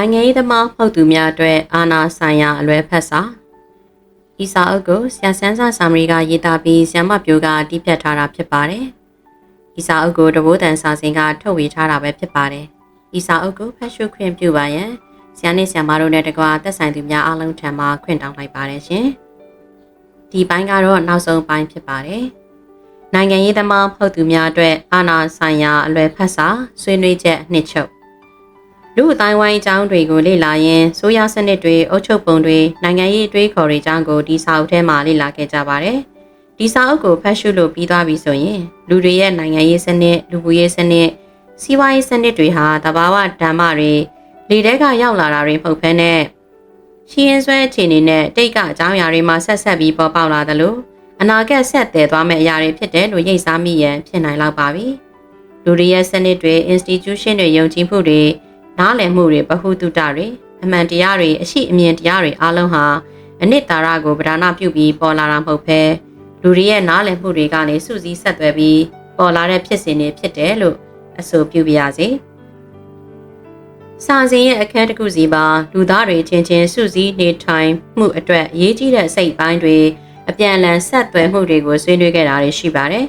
နိုင်ငံရေးသမားမှုတ်သူများအတွက်အာဏာဆိုင်ရာအလွဲဖက်စာဤစာအုပ်ကိုဆရာဆန်းစာစာမရီကရေးသားပြီးဆ iam မပြိုးကတီးဖြတ်ထားတာဖြစ်ပါတယ်။ဤစာအုပ်ကိုတဘိုးတန်စာစင်ကထုတ်ဝေထားတာပဲဖြစ်ပါတယ်။ဤစာအုပ်ကိုဖတ်ရှုခွင့်ပြုပါရန်ဆရာနဲ့ဆရာမတို့နဲ့တကွာသက်ဆိုင်သူများအားလုံးထံမှခွင့်တောင်းလိုက်ပါတယ်ရှင်။ဒီပိုင်းကတော့နောက်ဆုံးပိုင်းဖြစ်ပါတယ်။နိုင်ငံရေးသမားမှုတ်သူများအတွက်အာဏာဆိုင်ရာအလွဲဖက်စာဆွေးနွေးချက်နှစ်ချုပ် လူအတိုင်းဝိုင်းအကြောင်းတွေကိုလေ့လာရင်းဆိုရစနစ်တွေအုပ်ချုပ်ပုံတွေနိုင်ငံရေးအတွေးခေါ်တွေအကြောင်းကိုဒီစာအုပ်ထဲမှာလေ့လာခဲ့ကြပါတယ်။ဒီစာအုပ်ကိုဖတ်ရှုလို့ပြီးသွားပြီဆိုရင်လူတွေရဲ့နိုင်ငံရေးစနစ်လူမှုရေးစနစ်စီးပွားရေးစနစ်တွေဟာတဘာဝဓမ္မတွေလေတဲကရောက်လာတာတွေမဟုတ်ဘဲနဲ့ရှင်းရင်ဆွဲအခြေအနေနဲ့တိတ်ကအကြောင်းအရာတွေမှာဆက်ဆက်ပြီးပေါ်ပေါက်လာသလိုအနာဂတ်ဆက်တည်သွားမယ့်အရာတွေဖြစ်တယ်လို့ရိပ်စားမိရန်ဖြစ်နိုင်လောက်ပါပြီ။လူတွေရဲ့စနစ်တွေ institution တွေယုံကြည်မှုတွေ နားလည်မှုတွေဗဟုသုတတွေအမှန်တရားတွေအရှိအမြင်တရားတွေအားလုံးဟာအနှစ်သာရကိုဗဒါနပြုပြီးပေါ်လာတာမဟုတ်ဘဲလူတွေရဲ့နားလည်မှုတွေကနေစုစည်းဆက်သွယ်ပြီးပေါ်လာတဲ့ဖြစ်စဉ်တွေဖြစ်တယ်လို့အဆိုပြုပြရစီ။စာစဉ်ရဲ့အခန်းတစ်ခုစီပါလူသားတွေချင်းချင်းစုစည်းနေထိုင်မှုအတွက်အရေးကြီးတဲ့စိတ်ပိုင်းတွေအပြန်အလှန်ဆက်သွယ်မှုတွေကိုဆွေးနွေးခဲ့တာတွေရှိပါတယ်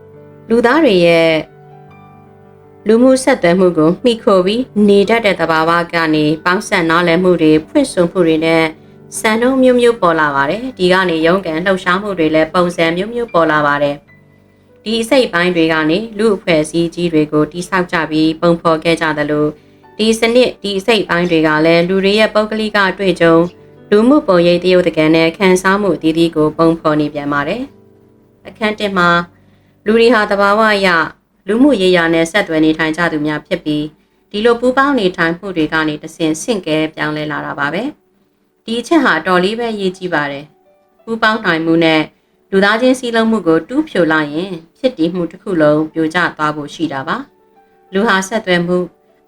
။လူသားတွေရဲ့ လူမှုဆက်သွယ်မှုကိုမှီခိုပြီးနေတတ်တဲ့သဘာဝကနေပေါင်းဆက်နားလည်မှုတွေဖွင့်ဆိုမှုတွေနဲ့စံနှုန်းမျိုးမျိုးပေါ်လာပါတယ်ဒီကနေရုန်းကန်လှုပ်ရှားမှုတွေလည်းပုံစံမျိုးမျိုးပေါ်လာပါတယ်ဒီအစိတ်ပိုင်းတွေကနေလူအဖွဲ့အစည်းကြီးတွေကိုတိဆောက်ကြပြီးပုံဖော်ခဲ့ကြသလိုဒီစနစ်ဒီအစိတ်ပိုင်းတွေကလည်းလူတွေရဲ့ပုဂ္ဂလိကအတွေ့အကြုံလူမှုပုံရိပ်တရုပ်တကံနဲ့ခံစားမှုအသီးသီးကိုပုံဖော်နေပြန်ပါတယ်အခန်းတစ်မှာလူတွေဟာတဘာဝအရ လူမှုရေးရာနဲ့ဆက်သွယ်နေထိုင်ကြသူများဖြစ်ပြီးဒီလိုပူးပေါင်းနေထိုင်မှုတွေကနေတဆင့်ဆင့်ကဲပြောင်းလဲလာတာပါပဲဒီအချက်ဟာတော်လေးပဲရေးကြည့်ပါတယ်ပူးပေါင်းနိုင်မှုနဲ့လူသားချင်းစည်းလုံးမှုကိုတူးဖြိုလိုက်ရင်ဖြစ်တည်မှုတစ်ခုလုံးပြိုကျသွားဖို့ရှိတာပါလူဟာဆက်သွယ်မှု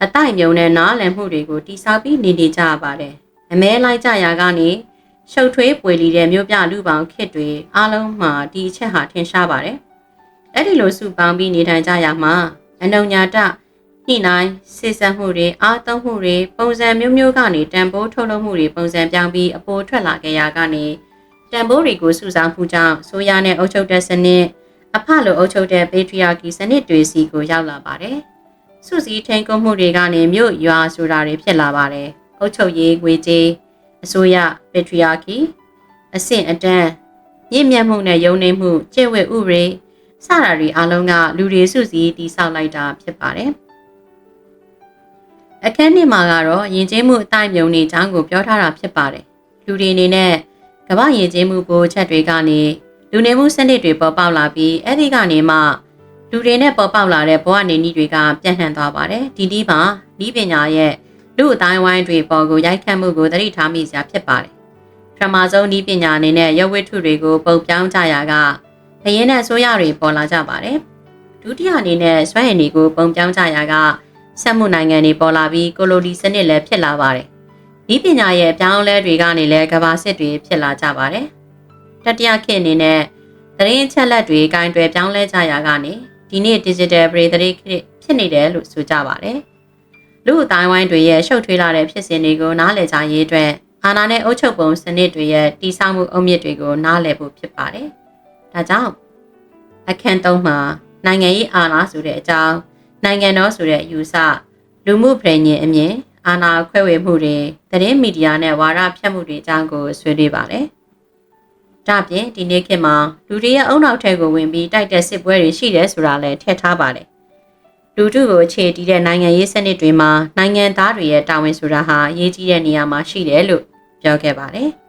အတိုက်မြုံနဲ့နားလည်မှုတွေကိုတိဆောက်ပြီးနေနေကြရပါတယ်အမဲလိုက်ကြရာကနေရှုပ်ထွေးပွေလီတဲ့မြို့ပြလူပေါင်းခစ်တွေအားလုံးမှာဒီအချက်ဟာထင်ရှားပါတယ် အဲ့ဒီလိုစုပေါင်းပြီးနေထိုင်ကြရမှာအနုံညာတညှိနှိုင်းစိစက်မှုတွေအားသုံးမှုတွေပုံစံမျိုးမျိုးကနေတန်ဖိုးထုတ်လုပ်မှုတွေပုံစံပြောင်းပြီးအပေါ်ထွက်လာကြရာကနေတန်ဖိုးတွေကိုစုဆောင်းမှုကြောင့်ဆိုရနဲ့အုပ်ချုပ်တဲ့စနစ်အဖလိုအုပ်ချုပ်တဲ့ patriarchy စနစ်တွေစီကိုရောက်လာပါတယ်။စုစည်းထိန်ကုန်မှုတွေကနေမြို့ရွာဆိုတာတွေဖြစ်လာပါတယ်။အုပ်ချုပ်ရေးငွေကြေးအစိုးရ patriarchy အဆင့်အတန်းမြင့်မြတ်မှုနဲ့ယုံနေမှုကျင့်ဝတ်ဥပဒေ စတာတွေအားလုံးကလူတွေစုစည်းတည်ဆောက်လိုက်တာဖြစ်ပါတယ်။အခန်းနှစ်မှာကတော့ယဉ်ကျေးမှုအတိုင်းမြုံနေချောင်းကိုပြောထားတာဖြစ်ပါတယ်။လူတွေအနေနဲ့ကမ္ဘာယဉ်ကျေးမှုပိုချက်တွေကနေလူနေမှုစနစ်တွေပေါ်ပေါက်လာပြီးအဲ့ဒီကနေမှလူတွေနဲ့ပေါ်ပေါက်လာတဲ့ဘဝနေနည်းတွေကပြန့်နှံ့သွားပါတယ်။ဒီဒီမှာဤပညာရဲ့လူအတိုင်းဝိုင်းတွေပေါ်ကိုရိုက်ခတ်မှုကိုသတိထားမိစရာဖြစ်ပါတယ်။ပထမဆုံးဤပညာအနေနဲ့ရုပ်ဝတ္ထုတွေကိုပုံပြောင်းကြရာက ဘရင်နဲ့ဆိုရတွေပေါ်လာကြပါတယ်။ဒုတိယအနေနဲ့စွမ်းရည်တွေကိုပုံပြောင်းကြရာကဆက်မှုနိုင်ငံတွေပေါ်လာပြီးကိုလိုနီစနစ်လည်းဖြစ်လာပါတယ်။ဒီပညာရဲ့အပြောင်းအလဲတွေကနေလည်းကဘာစစ်တွေဖြစ်လာကြပါတယ်။တတိယခေတ်အနေနဲ့သတင်းချက်လက်တွေကင်တွယ်ပြောင်းလဲကြရာကနေဒီနေ့ digital ပရိသတ်ဖြစ်နေတယ်လို့ဆိုကြပါတယ်။လူအတိုင်းဝိုင်းတွေရဲ့ရှုပ်ထွေးလာတဲ့ဖြစ်စဉ်တွေကိုနားလည်ကြရေးအတွက်အာဏာနဲ့အုပ်ချုပ်ပုံစနစ်တွေရဲ့တည်ဆောက်မှုအုတ်မြစ်တွေကိုနားလည်ဖို့ဖြစ်ပါတယ်။ ဒါကြောင့်အခန်းသုံးမှာနိုင်ငံရေးအာဏာဆိုတဲ့အကြောင်းနိုင်ငံတော်ဆိုတဲ့အယူဆလူမှုပြည်ညင်အမြင်အာဏာခွဲဝေမှုတွေသတင်းမီဒီယာနဲ့ဝါဒဖြန့်မှုတွေအကြောင်းကိုဆွေးနွေးပါတယ်။ဒါပြင်ဒီနေ့ခေတ်မှာလူတွေရဲ့အုံနောက်ထဲကိုဝင်ပြီးတိုက်တဲ့စစ်ပွဲတွေရှိတယ်ဆိုတာလည်းထည့်ထားပါတယ်။လူထုကိုအခြေတည်တဲ့နိုင်ငံရေးစနစ်တွေမှာနိုင်ငံသားတွေရဲ့တာဝန်ဆိုတာဟာအရေးကြီးတဲ့နေရာမှာရှိတယ်လို့ပြောခဲ့ပါတယ်။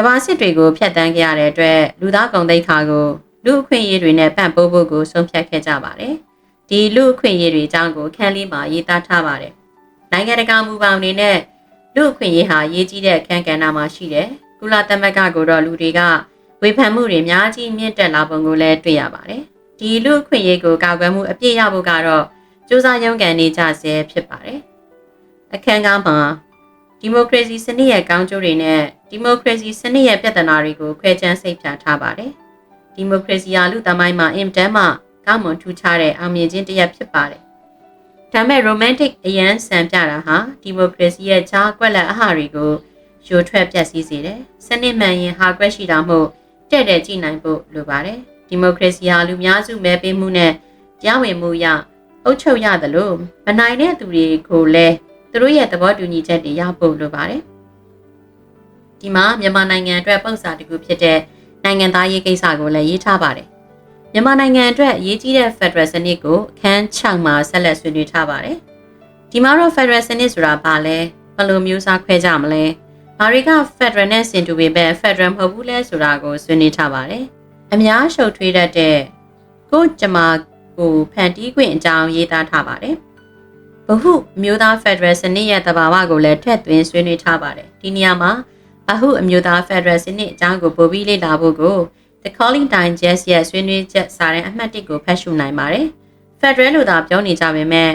ကဘာစစ်တွေကိုဖျက်ဆီးခဲ့ရတဲ့အတွက်လူသားကုန်သိက္ခာကိုလူအခွင့်အရေးတွေနဲ့ပံ့ပိုးဖို့ကိုဆုံးဖြတ်ခဲ့ကြပါတယ်။ဒီလူအခွင့်အရေးတွေအကြောင်းကိုခန်းလေးမှာရေးသားထားပါတယ်။နိုင်ငံတကာမူပေါင်းတွေနဲ့လူအခွင့်အရေးဟာရေးကြီးတဲ့အခန်းကဏ္ဍမှာရှိတယ်။ကုလသမဂ္ဂကိုတော့လူတွေကဝေဖန်မှုတွေအများကြီးမြင့်တက်လာပုံကိုလည်းတွေ့ရပါတယ်။ဒီလူအခွင့်အရေးကိုကာကွယ်မှုအပြည့်ရဖို့ကတော့စူးစမ်းရုန်းကန်နေကြဆဲဖြစ်ပါတယ်။အခန်းကားမှာဒီမိုကရေစီစနစ်ရဲ့ကောင်းကျိုးတွေနဲ့ ဒီမိုကရေစီစနစ်ရဲ့ပြဿနာတွေကိုခွဲခြမ်းစိတ်ဖြာထားပါတယ်။ဒီမိုကရေစီအလူသမိုင်းမှာအင်တန်မှကောင်းမွန်ထူးခြားတဲ့အောင်မြင်ခြင်းတစ်ရပ်ဖြစ်ပါတယ်။ဒါမဲ့ romantic အရန်ဆန်ပြတာဟာဒီမိုကရေစီရဲ့ဂျားကွက်လက်အဟာတွေကိုယိုထွက်ပျက်စီးစေတယ်။စနစ်မှန်ရင်ဟာကွက်ရှိတာမို့တဲ့တဲ့ကြည့်နိုင်ဖို့လိုပါတယ်။ဒီမိုကရေစီဟာလူများစုမဲပေးမှုနဲ့ကြားဝင်မှုရအုပ်ချုပ်ရတယ်လို့မနိုင်တဲ့သူတွေကိုလည်းသူတို့ရဲ့သဘောတူညီချက်တွေရဖို့လိုပါတယ်။ ဒီမှာမြန်မာနိုင်ငံအတွက်ပုံစံတစ်ခုဖြစ်တဲ့နိုင်ငံသားရေးကိစ္စကိုလည်းရေးထားပါတယ်။မြန်မာနိုင်ငံအတွက်အရေးကြီးတဲ့ Federal စနစ်ကိုအခန်း6မှာဆက်လက်ဆွေးနွေးထားပါတယ်။ဒီမှာတော့ Federal စနစ်ဆိုတာဘာလဲဘယ်လိုမျိုးစားခွဲကြမလဲ။ဘာတွေက Federal နဲ့ဆင်တူပေမဲ့ Federal မဟုတ်ဘူးလဲဆိုတာကိုဆွေးနွေးထားပါတယ်။အများရှုပ်ထွေးတတ်တဲ့ကိုကျမကိုဖန်တီးခွင့်အကြောင်းရေးသားထားပါတယ်။ဗဟုမျိုးသား Federal စနစ်ရဲ့တဘာဝကိုလည်းထည့်သွင်းဆွေးနွေးထားပါတယ်။ဒီနေရာမှာ ဗဟုအမျိုးသား Federal စနစ်အကြောင်းကိုပိုပြီးလေ့လာဖို့ကို The Calling Digest ရဲ့ဆွေးနွေးချက်စာတမ်းအမှတ်၁ကိုဖတ်ရှုနိုင်ပါတယ်။ Federal လို့သာပြောနေကြပေမဲ့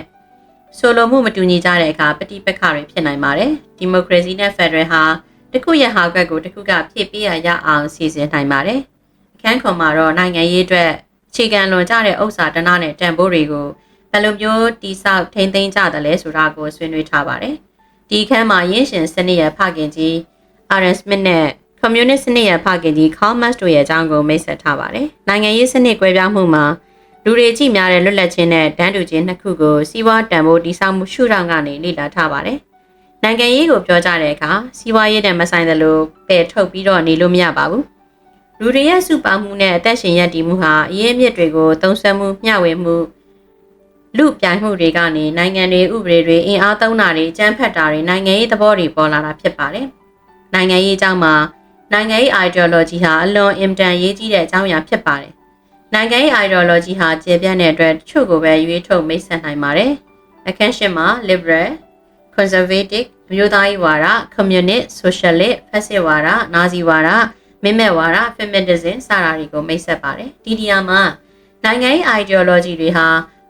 ဆိုလိုမှုမတူညီကြတဲ့အခါပဋိပက္ခတွေဖြစ်နိုင်ပါတယ်။ Democracy နဲ့ Federal ဟာတစ်ခုရဲ့ဟာကွက်ကိုတစ်ခုကဖြည့်ပေးရရအောင်စီစဉ်နိုင်ပါတယ်။အခန်းခွန်မှာတော့နိုင်ငံရေးအတွက်အခြေခံလွန်ကြတဲ့ဥစ္စာတနနဲ့တန်ဖိုးတွေကိုဘယ်လိုမျိုးတိဆောက်ထိမ့်သိမ်းကြသလဲဆိုတာကိုဆွေးနွေးထားပါတယ်။ဒီအခန်းမှာရင်းရှင်စနစ်ရဲ့ဖခင်ကြီး Aaron Smith နဲ့ Communist စနစ်ရဲ့ဖခင်ကြီး Karl Marx တို့ရဲ့အကြောင်းကိုမိတ်ဆက်ထားပါတယ်။နိုင်ငံရေးစနစ်ကွဲပြားမှုမှာလူတွေကြည့်များတဲ့လွတ်လပ်ခြင်းနဲ့တန်းတူခြင်းနှစ်ခုကိုစီးပွားတန်ဖိုးတိဆောက်မှုရှုထောင့်ကနေလေ့လာထားပါတယ်။နိုင်ငံရေးကိုပြောကြတဲ့အခါစီးပွားရေးနဲ့မဆိုင်သလိုပယ်ထုတ်ပြီးတော့နေလို့မရပါဘူး။လူတွေရဲ့စုပေါင်းမှုနဲ့အသက်ရှင်ရပ်တည်မှုဟာအရေးအမြစ်တွေကိုသုံးဆွဲမှုမျှဝေမှုလူပြိုင်မှုတွေကနေနိုင်ငံတွေဥပဒေတွေအင်အားသုံးတာတွေကြမ်းဖက်တာတွေနိုင်ငံရေးသဘောတွေပေါ်လာတာဖြစ်ပါတယ်။ နိုင်ငံရေးအကြောင်းမှာနိုင်ငံရေး ideology ဟာအလွန်အင်တန်ရေးကြီးတဲ့အကြောင်းအရာဖြစ်ပါတယ်။နိုင်ငံရေး ideology ဟာကျေပြန့်တဲ့အတွက်တချို့ကိုပဲရွေးထုတ်မိတ်ဆက်နိုင်ပါတယ်။အခန်းရှင်မှာ liberal, conservative မျိုးသားရေးဝါဒ communist, socialist, fascist ဝါဒ nazi ဝါဒမင်းမဲ့ဝါဒ feminism စတာတွေကိုမိတ်ဆက်ပါတယ်။ဒီနေရာမှာနိုင်ငံရေး ideology တွေဟာ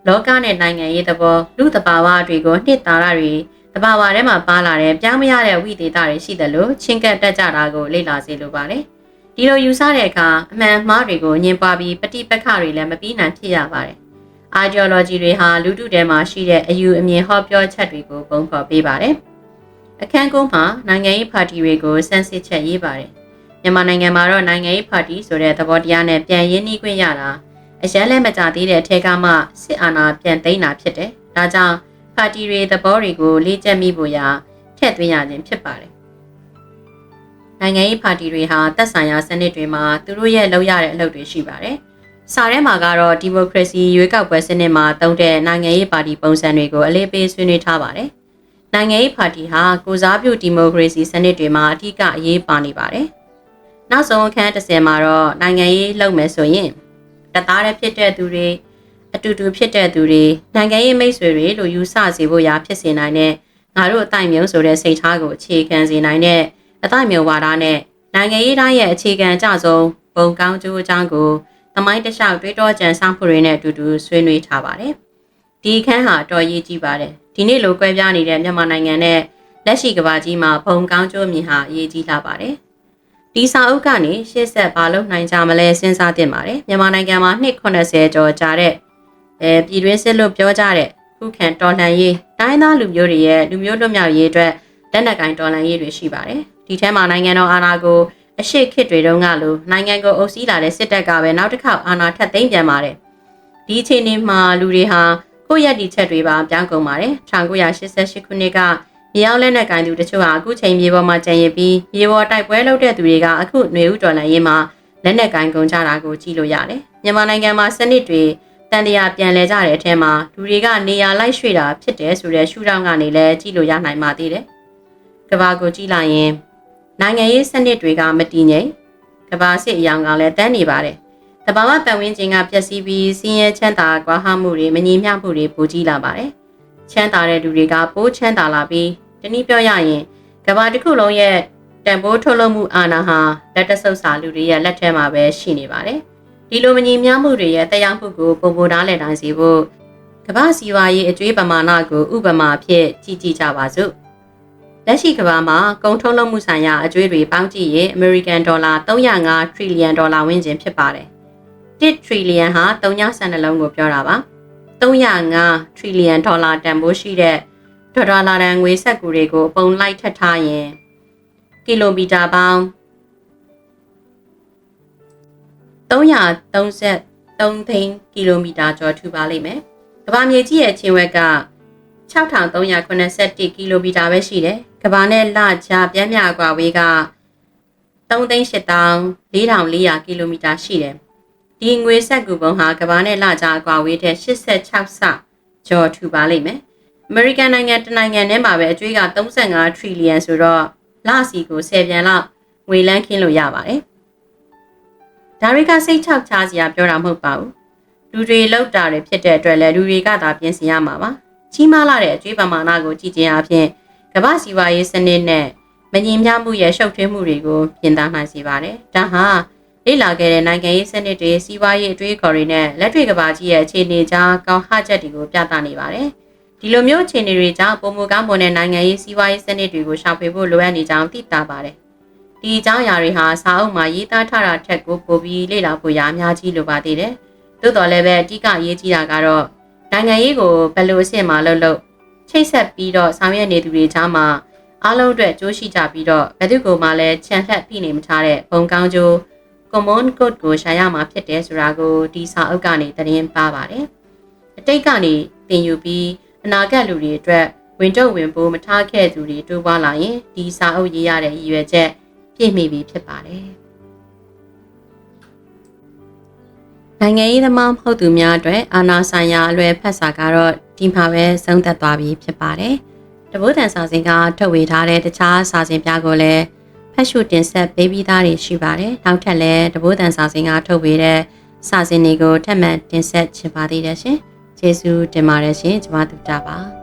လောကနဲ့နိုင်ငံရေးသဘောလူသဘာဝတွေကိုနှစ်သာရတွေ တဘာဝထဲမှာပါလာတဲ့ပြောင်းမရတဲ့ဝိသေသတွေရှိတယ်လို့ချင်းကပ်တက်ကြတာကိုလေ့လာစေလိုပါတယ်။ဒီလိုယူဆတဲ့အခါအမှန်မှားတွေကိုညင်ပါပြီးပฏิပက္ခတွေလည်းမပြီးနိုင်ဖြစ်ရပါတယ်။ ideology တွေဟာလူထုထဲမှာရှိတဲ့အယူအမြင်ဟောပြောချက်တွေကိုပုံဖော်ပေးပါတယ်။အခန်းကုန်းမှာနိုင်ငံရေးပါတီတွေကိုစမ်းစစ်ချက်ရေးပါတယ်။မြန်မာနိုင်ငံမှာတော့နိုင်ငံရေးပါတီဆိုတဲ့သဘောတရားနဲ့ပြန်ရင်းနှီးခွင့်ရတာအရန်လည်းမကြသေးတဲ့အထက်ကမှစစ်အာဏာပြန်သိမ်းတာဖြစ်တယ်။ဒါကြောင့် ပါတီတွေသဘောတွေကိုလေ့ကျက်မိဖို့ရာထည့်သွင်းရခြင်းဖြစ်ပါတယ်။နိုင်ငံရေးပါတီတွေဟာသက်ဆိုင်ရာစနစ်တွေမှာသူတို့ရဲ့လုပ်ရတဲ့အလုပ်တွေရှိပါတယ်။စာထဲမှာကတော့ဒီမိုကရေစီရွေးကောက်ပွဲစနစ်မှာတုံးတဲ့နိုင်ငံရေးပါတီပုံစံတွေကိုအလေးပေးဆွေးနွေးထားပါတယ်။နိုင်ငံရေးပါတီဟာကိုစားပြုဒီမိုကရေစီစနစ်တွေမှာအထူးအရေးပါနေပါတယ်။နောက်ဆုံးအခန်း30မှာတော့နိုင်ငံရေးလုပ်မယ်ဆိုရင်တသားတည်းဖြစ်တဲ့သူတွေ အတူတူဖြစ်တဲ့သူတွေနိုင်ငံရေးမိတ်ဆွေတွေလို့ယူဆစေဖို့ရာဖြစ်စေနိုင်တဲ့ငါတို့အတိုင်းမျိုးဆိုတဲ့စိတ်ထားကိုအခြေခံစေနိုင်တဲ့အတိုင်းမျိုးဝါဒနဲ့နိုင်ငံရေးတိုင်းရဲ့အခြေခံအကျဆုံးဘုံကောင်းကျိုးအကြောင်းကိုသမိုင်းတလျှောက်တွေးတောကြံစမှုတွေနဲ့အတူတူဆွေးနွေးထားပါတယ်။ဒီအခန်းဟာတော်ရေးကြီးပါတယ်။ဒီနေ့လိုကွဲပြားနေတဲ့မြန်မာနိုင်ငံနဲ့လက်ရှိကမ္ဘာကြီးမှာဘုံကောင်းကျိုးမြင်ဟာအရေးကြီးလာပါတယ်။ဒီစာအုပ်ကနေရှေ့ဆက်ဘာလုပ်နိုင်ကြမလဲစဉ်းစားသင့်ပါတယ်။မြန်မာနိုင်ငံမှာနှစ်80ကျော်ကြာတဲ့ အဲပြည်တွင်းစစ်လို့ပြောကြတဲ့ခုခံတော်လှန်ရေးတိုင်းသားလူမျိုးတွေရဲ့လူမျိုးလွတ်မြောက်ရေးအတွက်လက်နက်ကင်တော်လှန်ရေးတွေရှိပါတယ်ဒီထဲမှာနိုင်ငံတော်အာဏာကိုအရှိခေတ်တွေတုန်းကလိုနိုင်ငံကိုအုပ်စီးလာတဲ့စစ်တပ်ကပဲနောက်တစ်ခေါက်အာဏာထပ်သိမ်းပြန်ပါတယ်ဒီအချိန်မှာလူတွေဟာကိုယ့်ရည်တည်ချက်တွေပါပြောင်းကုန်ပါတယ်1988ခုနှစ်ကမြေအောင်လက်နက်ကင်သူတချို့ဟာအခုချိန်မြေပေါ်မှာကြံရည်ပြီးမြေပေါ်တိုက်ပွဲလုပ်တဲ့သူတွေကအခုຫນွေဥတော်လှန်ရေးမှာလက်နက်ကင်ကုန်ကြတာကိုကြည့်လို့ရတယ်မြန်မာနိုင်ငံမှာစနစ်တွေ တန်တရားပြန်လဲကြတဲ့အထက်မှာလူတွေကနေရာလိုက်ရွှေ့တာဖြစ်တယ်ဆိုတဲ့ရှုထောင့်ကနေလည်းကြည့်လို့ရနိုင်ပါသေးတယ်။ကဘာကိုကြည့်လိုက်ရင်နိုင်ငံရေးစနစ်တွေကမတည်ငြိမ်ကဘာစစ်အယောင်ကလည်းတန်းနေပါတယ်။တဘာဝပတ်ဝန်းကျင်ကပျက်စီးပြီးစင်းရဲချမ်းသာကွာဟမှုတွေမငြိမ်မျှမှုတွေပိုကြီးလာပါတယ်။ချမ်းသာတဲ့လူတွေကပိုးချမ်းသာလာပြီးတနည်းပြောရရင်ကဘာတစ်ခုလုံးရဲ့တန်ဖိုးထုတ်လုပ်မှုအာဏာဟာလက်တဆုပ်စာလူတွေရဲ့လက်ထဲမှာပဲရှိနေပါတယ်။ ဒီလိုမညီမျှမှုတွေရဲ့တရားမှုကိုပုံပေါ်ထားလည်တိုင်းစီဖို့ကမ္ဘာစီဝါရေးအကျွေးပမာဏကိုဥပမာအဖြစ်ကြည့်ကြည့်ကြပါစို့လက်ရှိကမ္ဘာမှာကုန်ထုတ်လုပ်မှုဆိုင်ရာအကျွေးတွေပေါင်းကြည့်ရင်အမေရိကန်ဒေါ်လာ305 trillion ဒေါ်လာဝန်းကျင်ဖြစ်ပါတယ်1 trillion ဟာ3ညဆန်နှလုံးကိုပြောတာပါ305 trillion ဒေါ်လာတန်ဖိုးရှိတဲ့ဒေါ်လာတန်ငွေစက်ကူတွေကိုပုံလိုက်ထပ်ထားရင်ကီလိုမီတာပေါင်း 333သိန်းကီလိုမီတာကျော်ထူပါလိမ့်မယ်။ကမ္ဘာမြေကြီးရဲ့ချင်းဝက်က6381ကီလိုမီတာပဲရှိတယ်။ကမ္ဘာနဲ့လကြားပြန်းမြကွာဝေးက3,8400ကီလိုမီတာရှိတယ်။ဒီငွေဆက်ကူပုံဟာကမ္ဘာနဲ့လကြားကွာဝေးတဲ့86ဆကျော်ထူပါလိမ့်မယ်။ American နိုင်ငံတနိုင်ငံထဲမှာပဲအကျွေးက35 trillion ဆိုတော့လစီကို10ပြန်လောက်ငွေလန်းခင်းလို့ရပါတယ်။ ဒါတွေကစိတ်ချောက်ချစရာပြောတာမဟုတ်ပါဘူး။လူတွေလောက်တာတွေဖြစ်တဲ့အတွက်လည်းလူတွေကသာပြင်ဆင်ရမှာပါ။ကြီးမားလာတဲ့အကျွေးပမာဏကိုကြည့်ခြင်းအပြင်ကမ္ဘာစီးပွားရေးစနစ်နဲ့မငြင်းမြမှုရဲ့ရှုပ်ထွေးမှုတွေကိုပြင်သားနိုင်စေပါတယ်။ဒါဟာလေ့လာခဲ့တဲ့နိုင်ငံရေးစနစ်တွေစီးပွားရေးအတွေးအခေါ်တွေနဲ့လက်တွေ့ကဘာကြီးရဲ့အခြေအနေကြားကောင်းဟချက်တွေကိုပြသနေပါတယ်။ဒီလိုမျိုးအခြေအနေတွေကြောင့်ပုံမူကောင်းမွန်တဲ့နိုင်ငံရေးစီးပွားရေးစနစ်တွေကိုရှောင်ဖေဖို့လိုအပ်နေကြောင်းသိတာပါတယ်။ ဒီအကြောင်းအရာတွေဟာစာအုပ်မှာရေးသားထားတာထက်ကိုပိုပြီးလေ့လာဖို့ရအများကြီးလိုပါသေးတယ်။သို့တော်လည်းပဲအဓိကရေးကြီးတာကတော့နိုင်ငံရေးကိုဘယ်လိုအဆင့်မှလုပ်လို့ချိတ်ဆက်ပြီးတော့ဆောင်ရွက်နေသူတွေကြားမှာအားလုံးအတွက်ကြိုးရှိကြပြီးတော့ဘယ်သူကိုမှလည်းချန်လှက်ပြနေမထားတဲ့ပုံကောင်းကျိုး common code ကိုရှာရမှာဖြစ်တယ်ဆိုတာကိုဒီစာအုပ်ကနေသတင်းပါပါတယ်။အတိတ်ကနေသင်ယူပြီးအနာဂတ်လူတွေအတွက်ဝင်တော့ဝင်ပိုးမထားခဲ့သူတွေတိုးပွားလာရင်ဒီစာအုပ်ရေးရတဲ့ရည်ရွယ်ချက် ပြည့်မီပြီဖြစ်ပါတယ်။နိုင်ငံရေးသမားမဟုတ်သူများအတွက်အာဏာဆိုင်ရာအလွယ်ဖက်စာကတော့ဒီမှာပဲဆုံးသက်သွားပြီဖြစ်ပါတယ်။တဘိုးတန်စာစင်ကထုတ်ဝေထားတဲ့တခြားစာစင်ပြကိုလည်းဖတ်ရှုတင်ဆက်ပေးပြီးသားတွေရှိပါတယ်။နောက်ထပ်လည်းတဘိုးတန်စာစင်ကထုတ်ဝေတဲ့စာစင်တွေကိုထပ်မံတင်ဆက်ချင်ပါသေးတယ်ရှင်။ကျေးဇူးတင်ပါတယ်ရှင်။ကျွန်မတို့တာပါ။